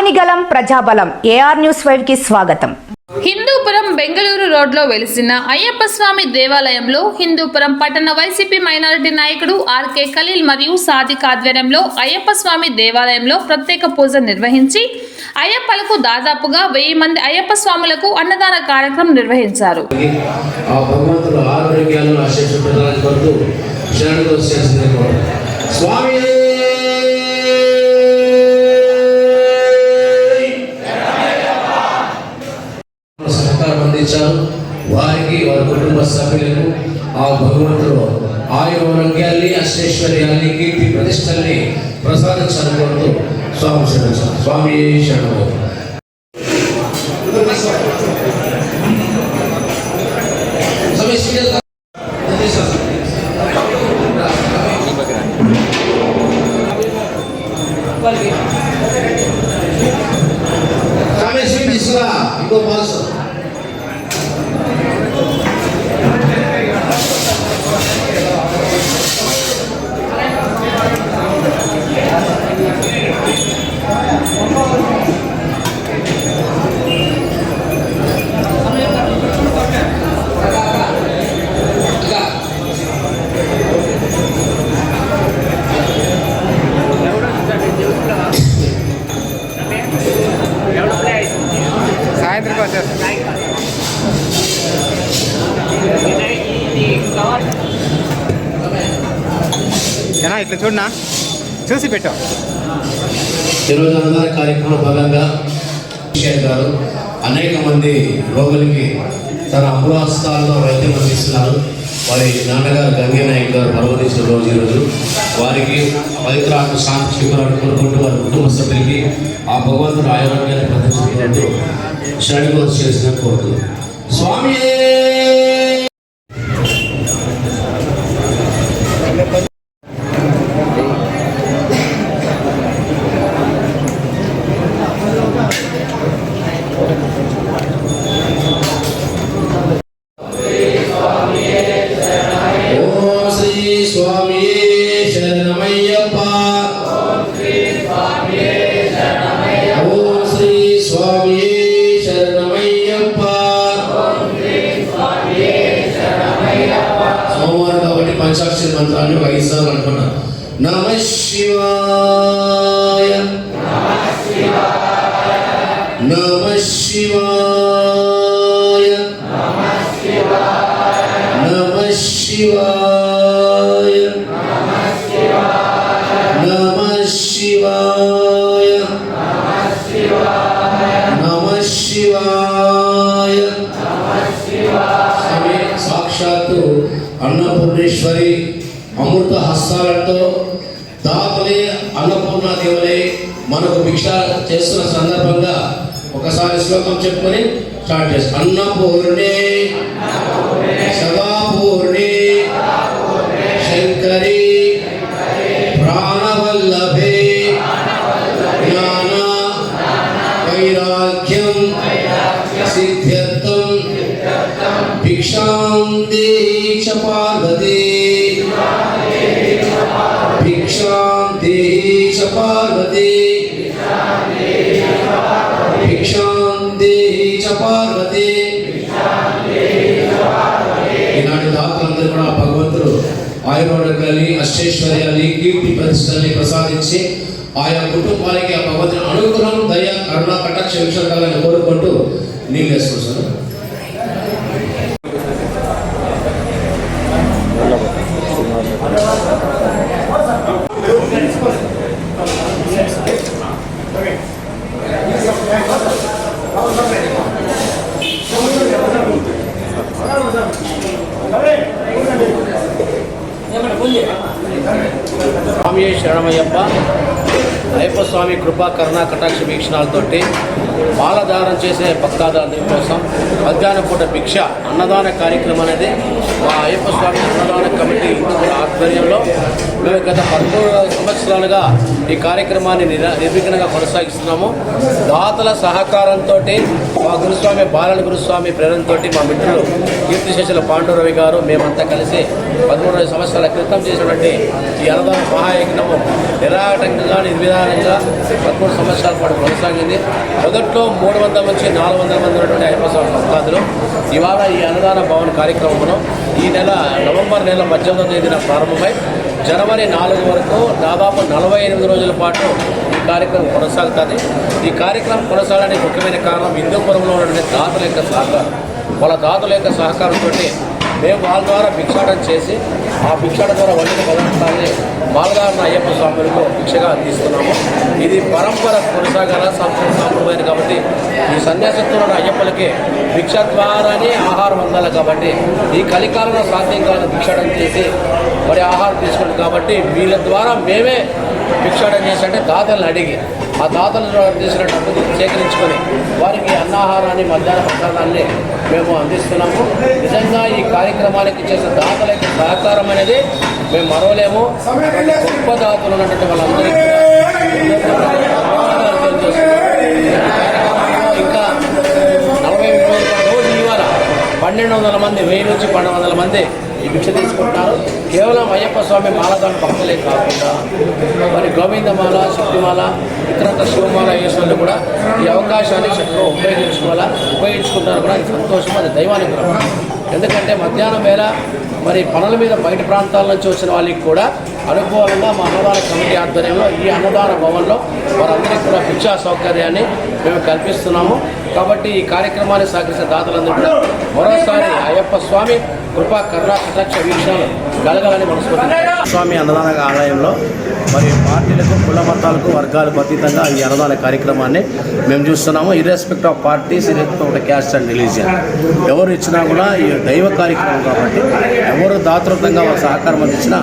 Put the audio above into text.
ఆగనిగలం ప్రజాబలం. AR news ఫైవ్కి స్వాగతం. హిందూపురం బెంగళూరు రోడ్లో వెలిసిన అయ్యప్ప స్వామి దేవాలయంలో హిందూపురం పట్టణ వైసీపీ మైనారిటీ నాయకుడు ఆర్కే ఖలీల్ మరియు సాదిక్ ఆధ్వర్యంలో అయ్యప్ప స్వామి దేవాలయంలో ప్రత్యేక పూజ నిర్వహించి అయ్యప్పలకు దాదాపుగా వెయ్యి మంది అయ్యప్ప స్వాములకు అన్నదాన కార్యక్రమం నిర్వహించారు. స్వామి వారికి కుటుంబ సభ్యులకు ఆ భగవంతుడు ఆయు ఆరోగ్యాన్ని అష్టైశ్వర్యాన్ని కీర్తి ప్రతిష్టల్ని ప్రసాదించాలని కోరుతూ స్వామి శరణు స్వామి శరణు. ఇంకో పాస్. జనా ఇట్లా చూడనా? చూసి పెట్టావు ఈరోజు అన్నదాన కార్యక్రమం భాగంగా గారు అనేక మంది రోగులకి తన అమృహస్తాలతో వైద్యం అందిస్తున్నారు. వారి నాన్నగారు గంగనాయక్ గారు పర్వదించిన రోజు ఈరోజు వారికి పవిత్రాత్మ శాంతి శిబిరాలు కోరుకుంటూ వారి కుటుంబ సభ్యులకి ఆ భగవంతుడు ఆరోగ్యాన్ని ప్రదర్శించినట్టు శరణి చేసిన కోరుతున్నాను స్వామి స్వామి శరణమయ్యప్ప. సోమవారం కాబట్టి పంచాక్షరి మంత్రాన్ని ఒక ఐదు సార్లు అనుకున్నా. నమ శివాయ. నమ శివాయ. అన్నపూర్ణేశ్వరి అమృత హస్తాలతో దాతలే అన్నపూర్ణ దేవులే మనకు భిక్ష చేస్తున్న సందర్భంగా ఒకసారి శ్లోకం చెప్పుకొని స్టార్ట్ చేస్తాం. అన్నపూర్ణే సదాపూర్ణే శంకరి ప్రాణవల్లభే జ్ఞాన వైరాగ్యం సిద్ధ్యర్థం భిక్షాం దేహి పార్వతి. దాతలందరూ కూడా ఆ భగవంతుడు ఆయుర్వేదాన్ని అష్టైశ్వర్యాన్ని కీర్తి ప్రతిష్టల్ని ప్రసాదించి ఆయా కుటుంబానికి ఆ భగవంతుని అనుగ్రహం దయ కరుణ కటాక్ష విషయాలని కోరుకుంటూ నీళ్ళు వేసుకుంటాను స్వామి కృపా కరుణ కటాక్ష వీక్షణాలతోటి మాలధారం చేసే భక్తాదారుల కోసం మధ్యాహ్నం పూట భిక్ష అన్నదాన కార్యక్రమం అనేది మా అయ్యప్ప స్వామి అన్నదాన కమిటీ ఆధ్వర్యంలో మేము గత పదమూడు సంవత్సరాలుగా ఈ కార్యక్రమాన్ని నిర్విఘ్నంగా కొనసాగిస్తున్నాము. దాతల సహకారంతో మా గురుస్వామి బాలన గురుస్వామి ప్రేరణతో మా మిత్రులు కీర్తిశేషుల పాండురవి గారు మేమంతా కలిసి పదమూడు సంవత్సరాల క్రితం చేసినటువంటి ఈ అన్నదాన మహాయజ్ఞము నిరాటంకంగా నిర్విధానంగా పదమూడు సంవత్సరాల పాటు కొనసాగింది. మొదటి మొదట్లో మూడు వందల నుంచి నాలుగు వందల మంది ఉన్నటువంటి ఐపీఎస్ స్వామి ఇవాళ ఈ అన్నదాన భవన్ కార్యక్రమంలో ఈ నెల నవంబర్ నెల పద్దెనిమిదవ తేదీన ప్రారంభమై జనవరి నాలుగు వరకు దాదాపు నలభై ఎనిమిది రోజుల పాటు ఈ కార్యక్రమం కొనసాగుతుంది. ఈ కార్యక్రమం కొనసాగడానికి ముఖ్యమైన కారణం హిందూపురంలో ఉన్నటువంటి దాతల యొక్క సహకారం. వాళ్ళ దాతల యొక్క సహకారంతో మేము వాళ్ళ ద్వారా భిక్షాటం చేసి ఆ భిక్షాటన ద్వారా వండిన పదార్థాన్ని మాలగారిన అయ్యప్ప స్వాములకు భిక్షగా అందిస్తున్నాము. ఇది పరంపర కొనసాగాల సాంప్రదాయం కాబట్టి ఈ సన్యాసత్వంలో ఉన్న అయ్యప్పలకి భిక్ష ద్వారానే ఆహారం అందాలి కాబట్టి ఈ కలికాలంలో సాధ్యం కాదు భిక్షాటం చేసి మరి ఆహారం తీసుకోండి కాబట్టి వీళ్ళ ద్వారా మేమే భిక్షాటం చేసి అంటే దాతలను అడిగి ఆ దాతలు ద్వారా డబ్బుని సేకరించుకొని వారికి అన్నాహారాన్ని మధ్యాహ్న ప్రసాదాన్ని మేము అందిస్తున్నాము. నిజంగా ఈ కార్యక్రమానికి చేసిన దాతల యొక్క సహకారం అనేది మేము మరవలేము. గొప్ప దాతలు ఉన్నటువంటి వాళ్ళందరికీ కార్యక్రమంలో ఇంకా నలభై రోజుల రోజు ఇవాళ పన్నెండు వందల మంది వెయ్యి నుంచి పన్నెండు వందల మంది ఈ భిక్ష తీసుకుంటున్నారు. కేవలం అయ్యప్ప స్వామి మాలదాని భక్తులే కాకుండా మరి గోవిందమాల శక్తిమాల ఇతరత్ర శివమాల అయ్యేశ్వరులు కూడా ఈ అవకాశాన్ని చక్కగా ఉపయోగించుకోవాలా ఉపయోగించుకుంటారు కూడా సంతోషం అది దైవానికి ఎందుకంటే మధ్యాహ్నం వేళ మరి పనుల మీద బయట ప్రాంతాల నుంచి వచ్చిన వాళ్ళకి కూడా అనుకూలంగా మా అన్నదాన కమిటీ ఆధ్వర్యంలో ఈ అన్నదాన భవన్లో వారందరికీ కూడా పిచ్చా సౌకర్యాన్ని మేము కల్పిస్తున్నాము. కాబట్టి ఈ కార్యక్రమాన్ని సహకరించిన దాతలందరూ కూడా మరోసారి అయ్యప్ప స్వామి కృపా కరుణా కటాక్ష వీక్షణలు కలగాలని మనస్ఫూర్తి స్వామి అన్నదాన ఆలయంలో మరి పార్టీలకు కుల మతాలకు వర్గాలకు అతీతంగా ఈ అన్నదాన కార్యక్రమాన్ని మేము చూస్తున్నాము. Irrespective of parties irrespective of caste and religion ఎవరు ఇచ్చినా కూడా ఈ దైవ కార్యక్రమం కాబట్టి ఎవరు దాతృత్వంగా సహకారం అందించినా